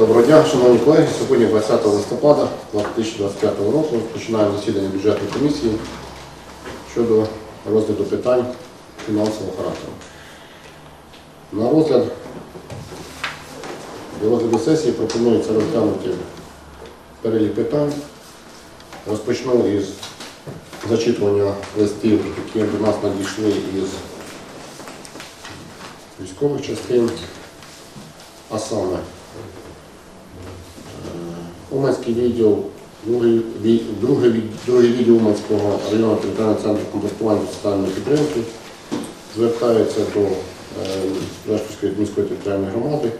Доброго дня, шановні колеги. Сьогодні 20 листопада 2025 року розпочинаємо засідання бюджетної комісії щодо розгляду питань фінансового характеру. На розгляд до розгляду сесії пропонується розглянути перелік питань. Розпочну із зачитування листів, які до нас надійшли із військових частин, а саме Уманський відділ, другий, другий, другий відділ Уманського районного територіального центру комплектування соціальної підтримки звертається до е, міської територіальної громади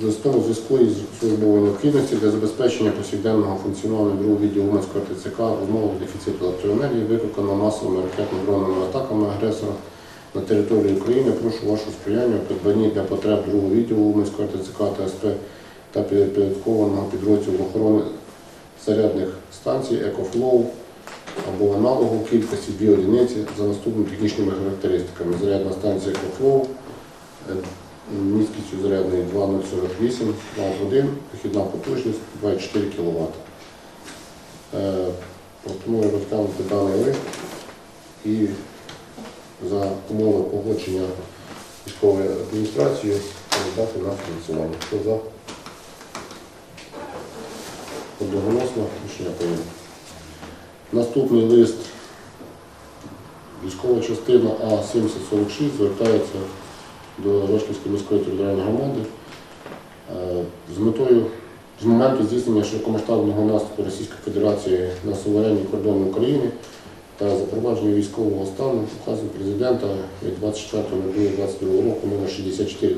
з листом зв'язку із службовою необхідністю для забезпечення повсякденного функціонування другого відділу Уманського ТЦК в умовах дефіциту електроенергії, викликаного масовими ракетно-дронними атаками агресора на території України. Прошу вашого сприяння у придбанні для потреб другого відділу Уманського ТЦК та СП та підпорядкованого підрозділу охорони зарядних станцій EcoFlow або аналогу кількості 2 одиниці за наступними технічними характеристиками. Зарядна станція EcoFlow е, міськістю зарядної 2048 1 вихідна потужність 24 кВт. Е, Пропоную розглянути даний лист і за умови погодження військової адміністрації передати на фінансування. Одноголосно рішення прийнято. Наступний лист військова частина А-7046 звертається до Рожківської міської територіальної громади е, з метою з моменту здійснення широкомасштабного наступу Російської Федерації на суверенні кордони України та запровадження військового стану указом президента від 24.02.22 року номер 64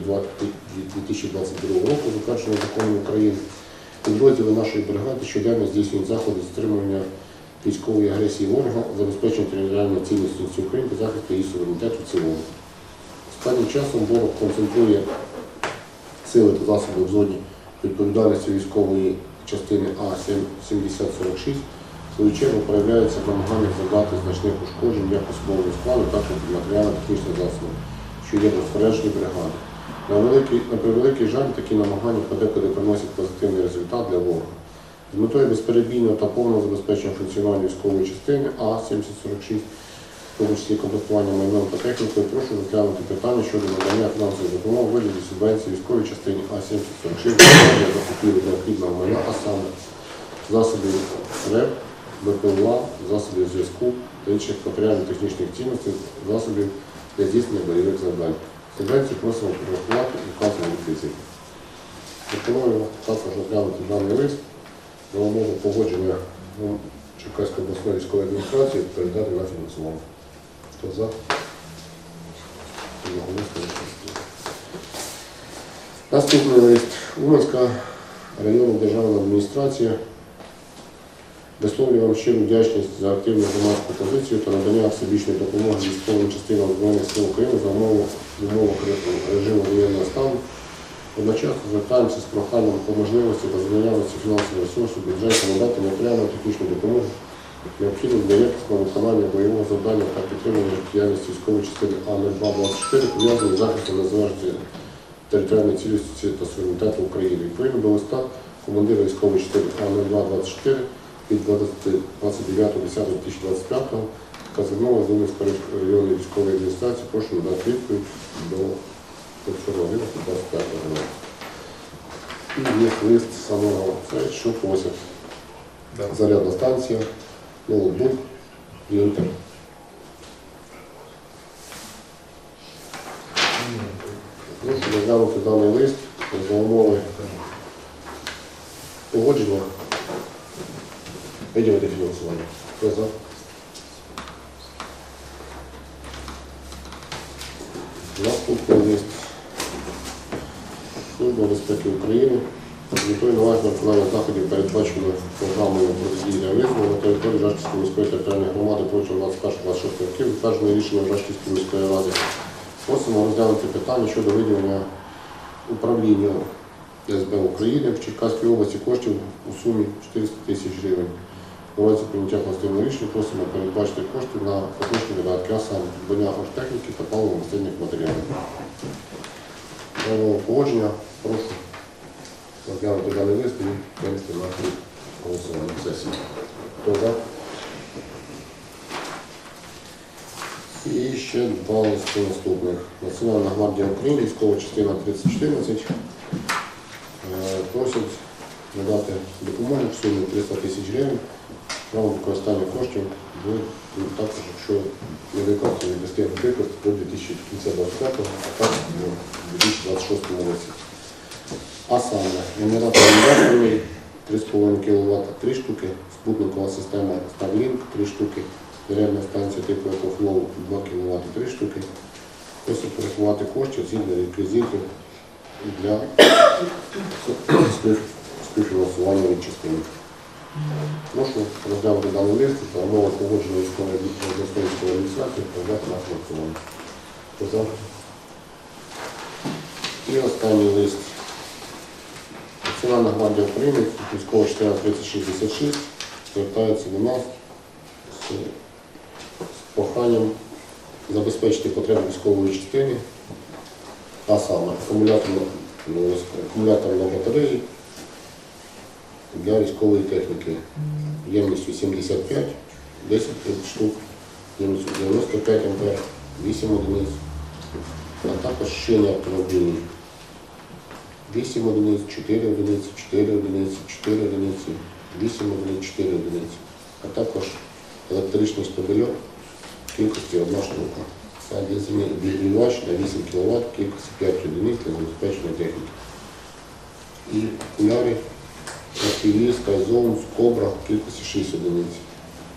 2022 року затвердженого законом України Підрозділи нашої бригади щоденно здійснюють заходи з стримування військової агресії ворога, забезпечення територіальної цілісності України та захисту її суверенітету в цілому. Останнім часом ворог концентрує сили та засоби в зоні відповідальності військової частини А-7046. В свою чергу проявляється намагання завдати значних ушкоджень як особового складу, так і матеріально-технічних засобів, що є в розпорядженні бригади. На, великий, на превеликий жаль, такі намагання подекуди приносять позитивний результат для ворога. З метою безперебійного та повного забезпечення функціонування військової частини А-7046, в тому числі комплектування майном та технікою, прошу розглянути питання щодо надання фінансової допомоги вигляді субвенції військовій частині А-7046 для закупівлі необхідного майна, а саме засобів РЕП, БПЛА, засобів зв'язку та інших матеріально-технічних цінностей, засобів для здійснення бойових завдань. Субвенцію просимо прорахувати і вказані реквізити. Пропоную також розглянути даний лист за умови погодження Черкаської обласної військової адміністрації передати на фінансування. Хто за? Наступний лист. Уманська районна державна адміністрація висловлює вам щиру вдячність за активну громадську позицію та надання всебічної допомоги військовим частинам Збройних сил України за умови в умовах режиму воєнного стану. Одночасно звертаємося з проханням по можливості наявності фінансового ресурсу бюджету надати матеріальну технічну допомогу, необхідну для якісного виконання бойового завдання та підтримання діяльності військової частини А-0224, пов'язаної з захистом незалежності територіальної цілісності та суверенітету України. Відповідно до листа командира військової частини А-0224 від 29.10.2025 звернулася до районної військової адміністрації, прошу надати відповідь до 25 року. І є лист самого що просять. Зарядна станція, ноутбук, принтер. Прошу розглянути даний лист за умови погодження. Виділити фінансування. Хто за? Наступний. Служба безпеки України. Метою належного виконання заходів передбачено програмою протидії реалізму на території Жашківської міської територіальної громади протягом 21-26 років, затверджене рішенням Жашківської міської ради. Просимо розглянути питання щодо виділення управління СБ України в Черкаській області коштів у сумі 400 тисяч гривень. У разі прийняття позитивного рішення просимо передбачити кошти на поточні видатки, а саме придбання оргтехніки та паливо-мастильних матеріалів. Даного погодження прошу розглянути даний лист і винести на голосування сесії. Хто за? І ще два листи наступних. Національна гвардія України, військова частина 3014. Е, Просять надати допомогу в сумі 300 тисяч гривень. Право використання коштів буде ну, також, якщо не виконаний інвестиційний приклад до 2025, а так у 2026 році. А саме, генератор інверторний 3,5 кВт 3 штуки, спутникова система Starlink 3 штуки, зарядна станція типу EcoFlow 2 кВт 3 штуки. Просить порахувати кошти згідно реквізитів для спів- співфінансування від. Прошу розглянути даний лист та умови погодження військової військової адміністрації подати на голосування. І останній лист. Національна гвардія України, військова частина 3066, звертається до нас з, з проханням забезпечити потреби військової частини, а саме акумулятор, ну, акумулятор батареї для військової техніки ємністю 75, 10 штук, ємністю 95 ампер, 8 одиниць, а також шині автомобільні 8 одиниць, 4 одиниці, 4 одиниці, 4 одиниці, 8 одиниць, 4 одиниці, а також електричний стабільок кількості 1 штука. Це дизельний обігрівач на 8 кВт, кількості 5 одиниць для забезпечення техніки. І окуляри Ахіліс, Кайзон, Кобра кількості 6 одиниць.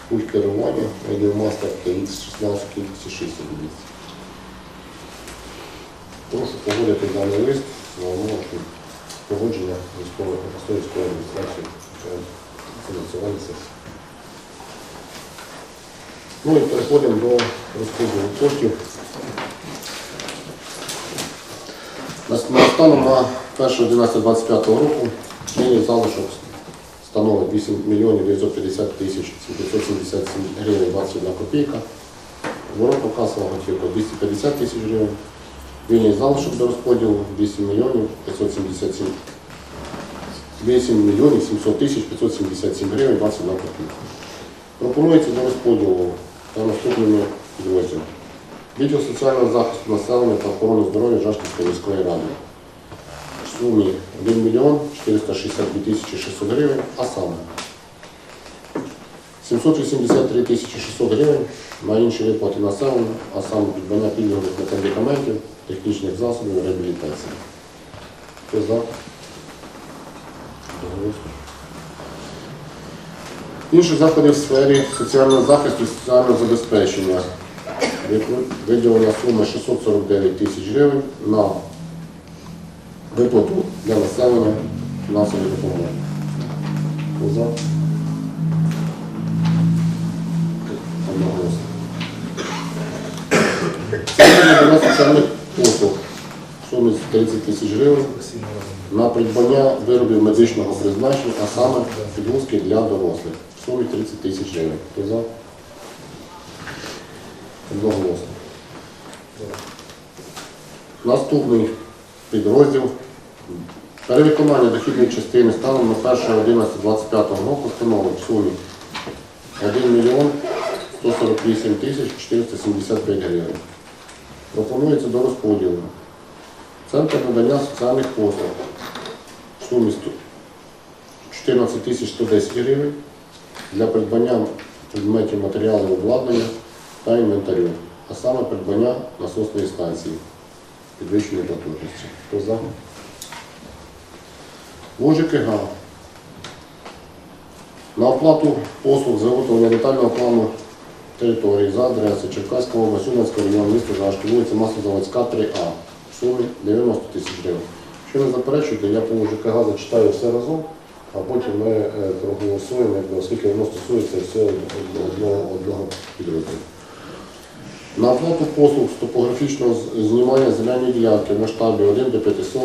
Пульт керування, радіомастер TX16 кількості 6 одиниць. Прошу погодити даний лист на умовах погодження військової військової адміністрації фінансування. Ну і переходимо до розподілу коштів. На на станом на 1.11.25 року чинний залишок становить 8 мільйонів 950 тисяч 977 гривень 21 копійка. Воротна касова готівка 250 тисяч гривень. Вільний залишок до розподілу 8 мільйонів 577 8 мільйонів 700 тисяч 577 гривень 21 копійка. Пропонується до розподілу та наступними підрозділами. Відділ соціального захисту населення та охорони здоров'я Жашківської міської ради. Сумі 1 мільйон 462 тисячі 600 гривень, а саме 783 тисячі 600 гривень на інші виплати населення, а саме придбання пільгових медикаментів, технічних засобів, реабілітації. Хто за? Інші заходи в сфері соціального захисту і соціального забезпечення. Виділена сума 649 тисяч гривень на виплату для населення фінансової допомоги. Хто за? Одноголосно. Надання соціальних послуг в сумі 30 тисяч гривень на придбання виробів медичного призначення, а саме підгузки для дорослих. В сумі 30 тисяч гривень. Хто за? Одноголосно. Наступний підрозділ. Перевиконання дохідної частини станом на 1.11.25 року становить в сумі 1 мільйон 148 тисяч 475 гривень. Пропонується до розподілу. Центр надання соціальних послуг в сумі 14 тисяч 110 гривень для придбання предметів матеріалів обладнання та інвентарю, а саме придбання насосної станції підвищеної потужності. Хто за? ОЖКГ. На оплату послуг з виготовлення детального плану території за адресою Черкаська область, Уманський район, місто Жашки, вулиця Маслозаводська, 3А, в сумі 90 тисяч гривень. Якщо не заперечуєте, я по ЖКГ зачитаю все разом, а потім ми е, проголосуємо, оскільки воно стосується всього одного, одного підрозділу. На оплату послуг з топографічного знімання земельної ділянки в масштабі 1 до 500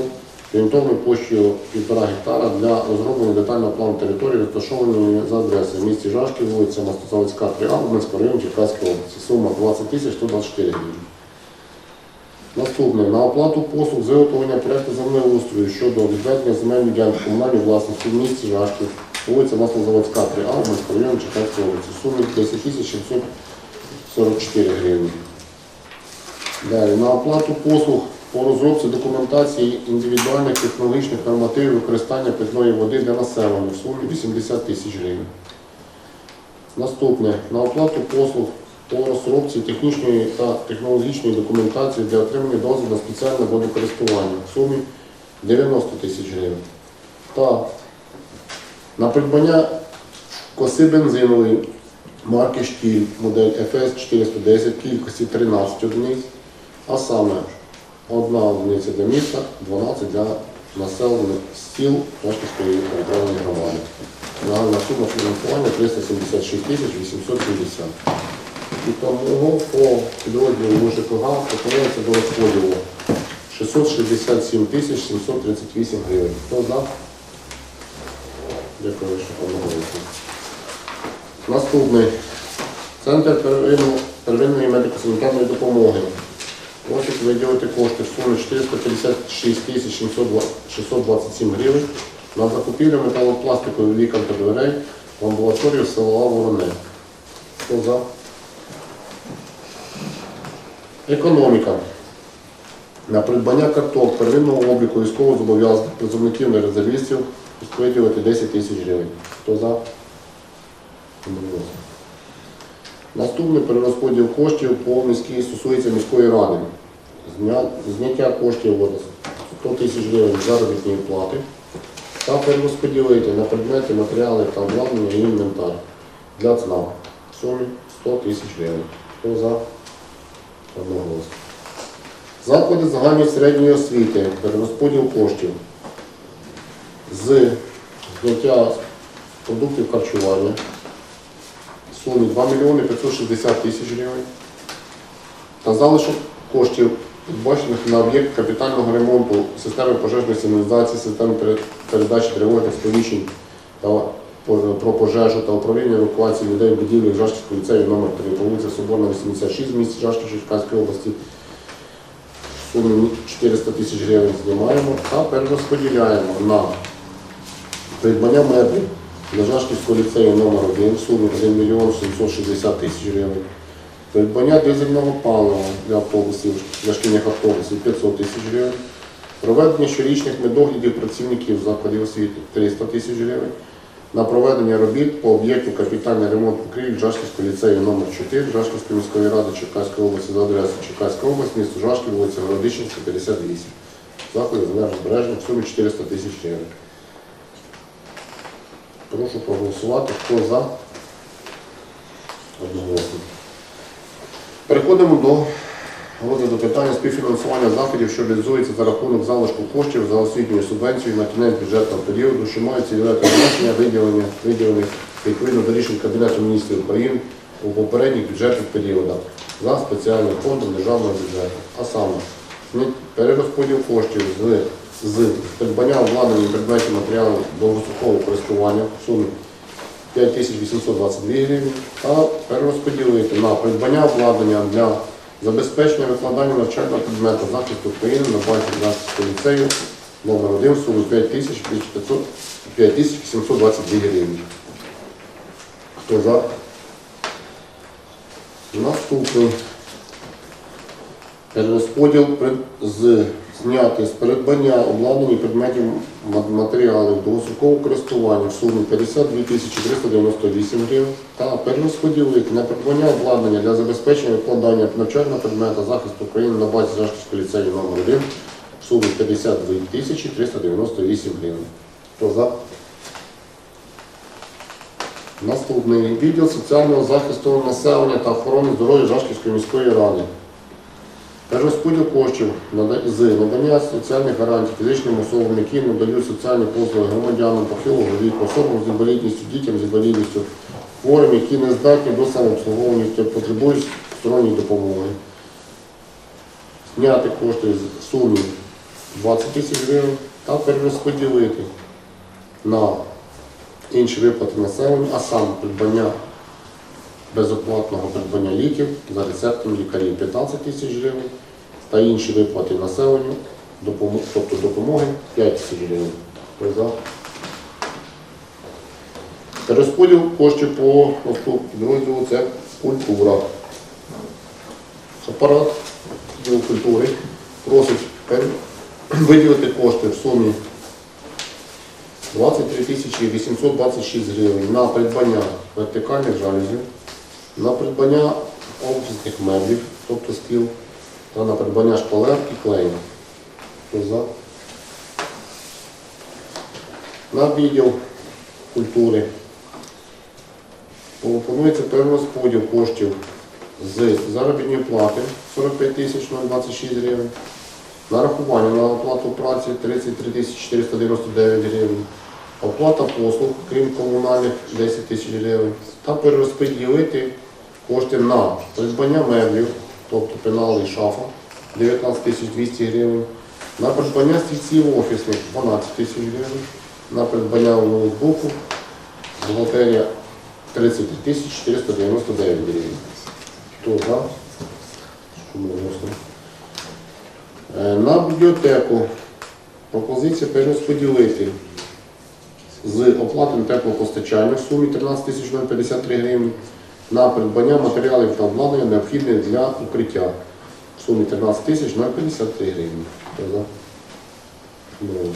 орієнтовною площею 1,5 гектара для розроблення детального плану території, розташованої за адресою в місті Жашків, вулиця Мостосавицька, 3А, Луганський район, Черкаської області. Сума 20 тисяч 124 гривень. Наступне. На оплату послуг з виготовлення проекту землеустрою щодо відведення земельної ділянки комунальної власності в місті Жашків, вулиця Маслозаводська, 3А, Уманського району Черкаської області. Суми 10 тисяч 744 гривні. Далі. На оплату послуг по розробці документації індивідуальних технологічних нормативів використання питної води для населення в сумі 80 тисяч гривень. Наступне. На оплату послуг по розробці технічної та технологічної документації для отримання дозволу на спеціальне водокористування в сумі 90 тисяч гривень. Та на придбання коси бензинової марки Штіль, модель FS 410 кількості 13 одиниць, а саме одна одиниця для міста, 12 для населених сіл Рашківської територіальної громади. Загальна сума фінансування 376 тисяч 850. І тому по підрозділу ЖКГ пропонується до розподілу 667 тисяч 738 гривень. Хто за? Дякую, що помоглися. Наступний. Центр первинної медико-санітарної допомоги. Просить виділити кошти в сумі 456 тисяч 627 гривень на закупівлю металопластикових вікон та дверей в амбулаторію села Вороне. Хто за? Економіка. На придбання карток первинного обліку військовозобов'язаних призовників і резервістів виділити 10 тисяч гривень. Хто за? Наступний перерозподіл коштів по міській стосується міської ради. Зняття коштів от 100 тисяч гривень заробітної плати та перерозподілити на предмети, матеріали та обладнання і інвентар для ЦНАП в сумі 100 тисяч гривень. Хто за? Одноголосно. Заклади загальної середньої освіти, перерозподіл коштів з зняття продуктів харчування сумі 2 мільйони 560 тисяч гривень та залишок коштів, передбачених на об'єкт капітального ремонту системи пожежної сигналізації, системи передачі тривожних сповіщень та про пожежу та управління евакуації людей в будівлі Жашківського ліцею номер 3 по вулиці Соборна, 86 в місті Жашків Черкаської області. В сумі 400 тисяч гривень знімаємо та перерозподіляємо на придбання меблів для Жашківського ліцею номер 1 в сумі 1 мільйон 760 тисяч гривень. Придбання дизельного палива для автобусів, для шкільних автобусів 500 тисяч гривень. Проведення щорічних медоглядів працівників закладів освіти 300 тисяч гривень. На проведення робіт по об'єкту капітальний ремонт покрівель Жашківського ліцею номер 4 Жашківської міської ради Черкаської області за адресою Черкаська область, місто Жашків, вулиця Городищенська, 58. Заклади за збереження в сумі 400 тисяч гривень. Прошу проголосувати. Хто за? Одноголосно. Переходимо до розгляду питання співфінансування заходів, що реалізується за рахунок залишку коштів за освітньою субвенцією на кінець бюджетного періоду, що має цільове призначення виділення виділених відповідно до рішень Кабінету міністрів України у попередніх бюджетних періодах за спеціальним фондом державного бюджету. А саме перерозподіл коштів з, з придбання обладнання предметів матеріалів довгострокового користування в сумі 5822 гривні, та перерозподілити на придбання обладнання для забезпечення викладання навчального предмету захисту України на базі Жашківського ліцею номер 1 в сумі 5500 5722 гривні. Хто за? Наступний перерозподіл з зняти з передбання обладнання предметів ма- матеріалів довгострокового користування в сумі 52 398 гривень та перерозподілити на придбання обладнання для забезпечення викладання навчального предмета захисту України на базі Жашківського ліцею номер 1 в сумі 52 398 гривень. Хто за? Наступний відділ соціального захисту населення та охорони здоров'я Жашківської міської ради. Перерозподіл коштів з надання соціальних гарантій фізичним особам, які надають соціальні послуги громадянам похилого віку, особам з інвалідністю, дітям з інвалідністю, хворим, які не здатні до самообслуговування потребують сторонньої допомоги. Зняти кошти з суми 20 тисяч гривень та перерозподілити на інші виплати населенню, а саме придбання безоплатного придбання ліків за рецептом лікарів 15 тисяч гривень та інші виплати населенню, тобто допомоги 5 тисяч гривень. Розподіл коштів по підрозділу це культура. Апарат культури просить виділити кошти в сумі 23 тисячі 826 гривень на придбання вертикальних жалюзів, на придбання офісних меблів, тобто стіл, та на придбання шпалер і клею. На відділ культури пропонується перерозподіл коштів з заробітної плати 45 тисяч 026 гривень, нарахування на оплату праці 33 499 гривень, оплата послуг, крім комунальних 10 тисяч гривень, та перерозподілити кошти на придбання меблів, тобто пенали і шафа 19 тисяч 200 гривень, на придбання стільців офісних 12 тисяч гривень, на придбання ноутбуку, бухгалтерія 33 тисячі 499 гривень. Хто? Е, На бібліотеку пропозиція перерозподілити з оплатою теплопостачання в сумі 13 тисяч 053 гривні на придбання матеріалів та обладнання необхідних для укриття в сумі 13 тисяч 053 гривні. За? Одноголосно.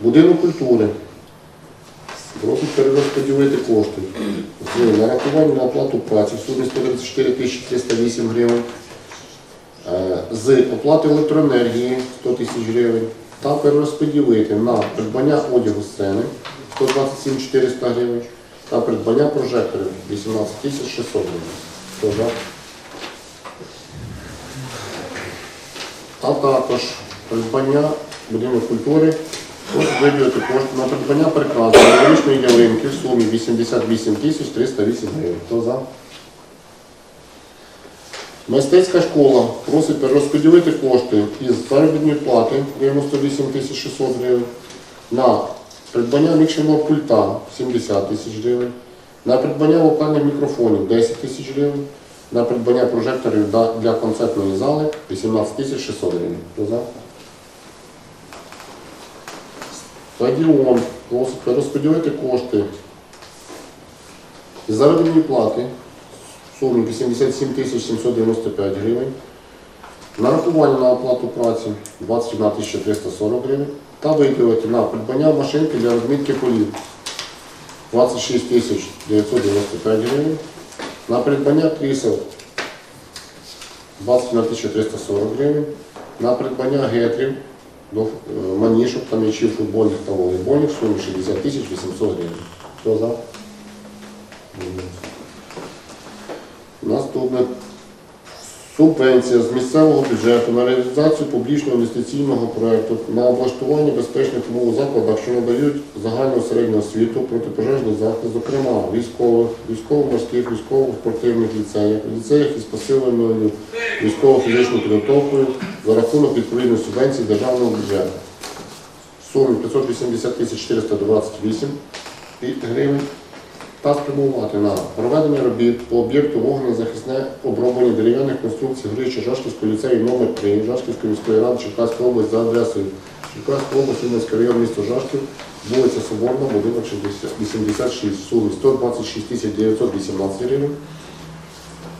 Будинок культури. Просить перерозподілити кошти з нарахування на оплату праці в сумі 134 308 гривень, е, з оплати електроенергії 100 тисяч гривень та перерозподілити на придбання одягу сцени 127 400 гривень та придбання прожекторів 18 600 гривень. А також придбання будинок культури виділити кошти на придбання прикраси новорічної ялинки в сумі 88 тисяч 308 гривень. Хто за? Мистецька школа просить перерозподілити кошти із заробітної плати 98 тисяч 600 гривень на придбання мікшерного пульта 70 тисяч гривень, на придбання вокальних мікрофонів 10 тисяч гривень, на придбання прожекторів для концертної зали 18 тисяч 600 гривень. Стадіон просить перерозподілити кошти з заробітної плати в сумі 87 тисяч 795 гривень, нарахування на оплату праці 21 тисяча 340 гривень. Та виділити на придбання машинки для розмітки полів 26 тисяч 995 гривень, на придбання крісел 21 тисяча 340 гривень, на придбання гетрів до е, манішок та м'ячів футбольних та волейбольних в сумі 60 тисяч 800 гривень. Хто за? Наступне. Субвенція з місцевого бюджету на реалізацію публічного інвестиційного проєкту на облаштування безпечних умов у закладах, що надають загальну середню освіту, протипожежний захист, зокрема військових, військово-морських, військово-спортивних ліцеях, ліцеях із посиленою військово-фізичною підготовкою за рахунок відповідної субвенції державного бюджету. В сумі 580 тисяч 428 гривень та спрямувати на проведення робіт по об'єкту вогнезахисне оброблення дерев'яних конструкцій горища Жашківського ліцею номер 3 Жашківської міської ради Черкаської області за адресою Черкаська область, Рівненський район, місто Жашків, вулиця Соборна, будинок 86, в сумі 126 918 гривень.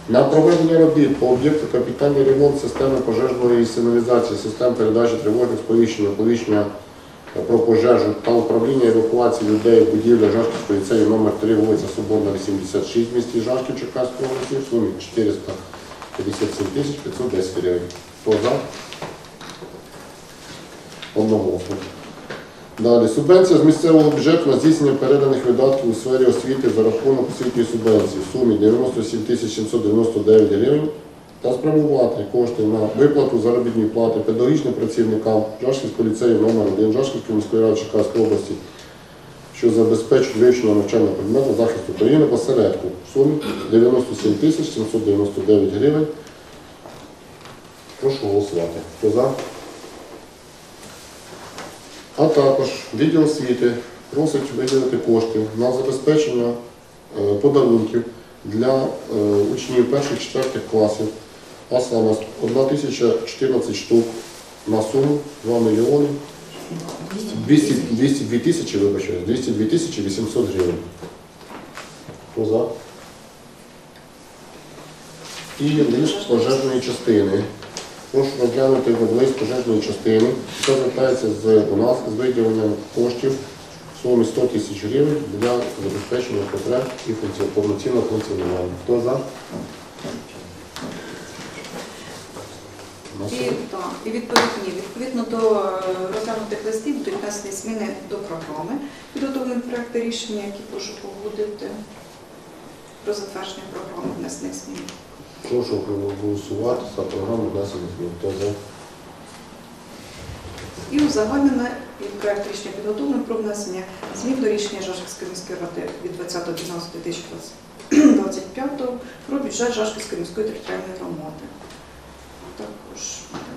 На проведення робіт по об'єкту капітальний ремонт системи пожежної сигналізації, систем передачі тривожних сповіщень, оповіщення про пожежу та управління евакуації людей в будівлі Жашківської ліцею номер 3 вулиця Соборна, 86 в місті Жашків Черкаської області в сумі 457 тисяч 510 гривень. Хто за? Одноголосно. Далі. Субвенція з місцевого бюджету на здійснення переданих видатків у сфері освіти за рахунок освітньої субвенції в сумі 97 799 гривень та спрямувати кошти на виплату заробітної плати педагогічним працівникам Жашківського ліцею номер 1 Жашківської міської ради Черкаської області, що забезпечують вивчення навчального предмету захисту України посередку в сумі 97 тисяч 799 гривень. Прошу голосувати. Хто за? А також відділ освіти просить виділити кошти на забезпечення е, подарунків для е, учнів перших-четвертих класів а саме 1014 штук на суму 2 мільйони 202 тисячі, вибачаю, 202 тисячі 800 гривень. Хто за? І лист пожежної частини. Прошу розглянути лист пожежної частини. Це звертається з, у нас з виділенням коштів в сумі 100 тисяч гривень для забезпечення потреб і повноцінного функціонування. Хто за? І, так, і відповідні, відповідно до е, розглянутих листів будуть внесені зміни до програми. Підготовлені проекти рішення, які прошу погодити про затвердження програми внесених змін. Прошу проголосувати за програму внесення змін. Хто за? І узагальнене і проект рішення підготовлений про внесення змін до рішення Жашківської міської ради від 20.12.2025 про бюджет Жашківської міської територіальної громади. Також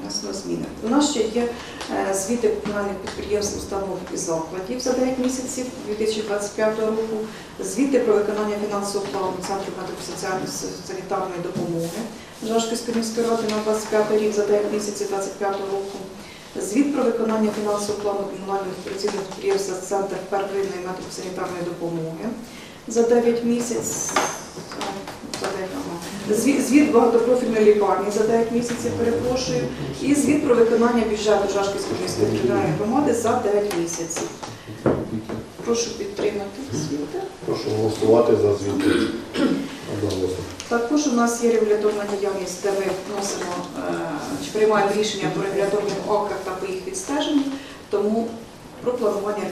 внесено зміни. У нас ще є е, звіти комунальних підприємств, установ і закладів за 9 місяців 2025 року, звіти про виконання фінансового плану Центру медико-соціальної санітарної допомоги Жашківської міської ради на 25 рік за 9 місяців 2025 року. Звіт про виконання фінансового плану комунальних операційних підприємств Центр первинної медико-санітарної допомоги за 9 місяців. За 9, ага. Звіт, звіт багатопрофільної лікарні за 9 місяців, перепрошую. І звіт про виконання бюджету Жашківської міської територіальної громади за 9 місяців. Прошу підтримати звіти. Прошу голосувати за. Одноголосно. Також у нас є регуляторна діяльність, де ми вносимо е, чи приймаємо рішення по регуляторних актах та по їх відстеженню. Тому про планування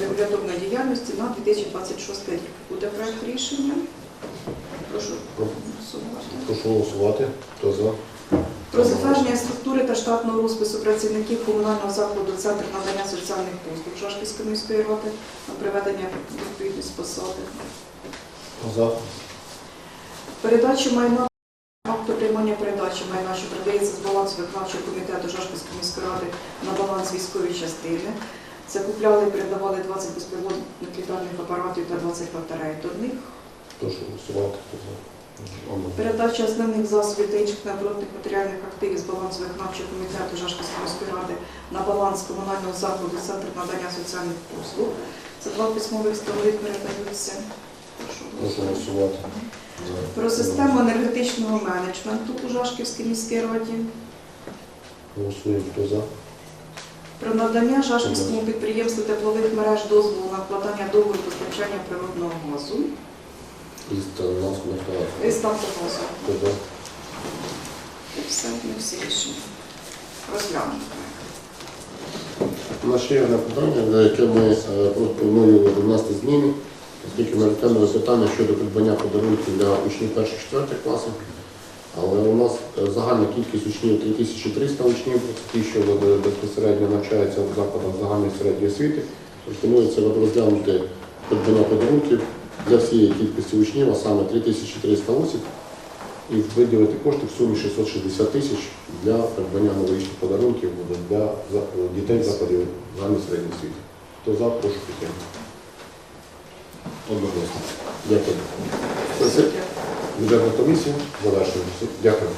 регуляторної діяльності на 2026 рік буде проект рішення. Прошу голосувати. Прошу голосувати. Хто за? Про затвердження структури та штатного розпису працівників комунального закладу Центр надання соціальних послуг Жашківської міської ради на приведення відповідність посади. За? Передачу майна акту приймання передачі майна, що передається з балансу виконавчого комітету Жашківської міської ради на баланс військової частини. Це купляли і передавали 20 безпілотних літальних апаратів та 20 батарей. До них Прошу голосувати. Передача основних засобів та інших необоротних матеріальних активів з балансу виконавчого комітету Жашківської міської ради на баланс комунального закладу Центр надання соціальних послуг. Це два письмових станови передаються. Про систему енергетичного менеджменту у Жашківській міській раді, Голосуємо. Хто за? про надання Жашківському підприємству теплових мереж дозволу на вкладання договору постачання природного газу Із нас і. Хто за? І все, ми всі рішення розглянемо. У нас ще є одне питання, на яке ми е, пропонуємо внести зміни, оскільки ми розглянули питання щодо придбання подарунків для учнів перших четвертих класів. Але у нас е, загальна кількість учнів 3300 учнів, ті, що е, безпосередньо навчаються в закладах загальної середньої освіти. Пропонується розглянути придбання подарунків для всієї кількості учнів, а саме 3300 осіб, і виділити кошти в сумі 660 тисяч для придбання новорічних подарунків для дітей закладів загальної середньої освіти. Хто за, прошу підтримати. Одноголосно. Дякую. Бюджетна комісія завершена. Дякую.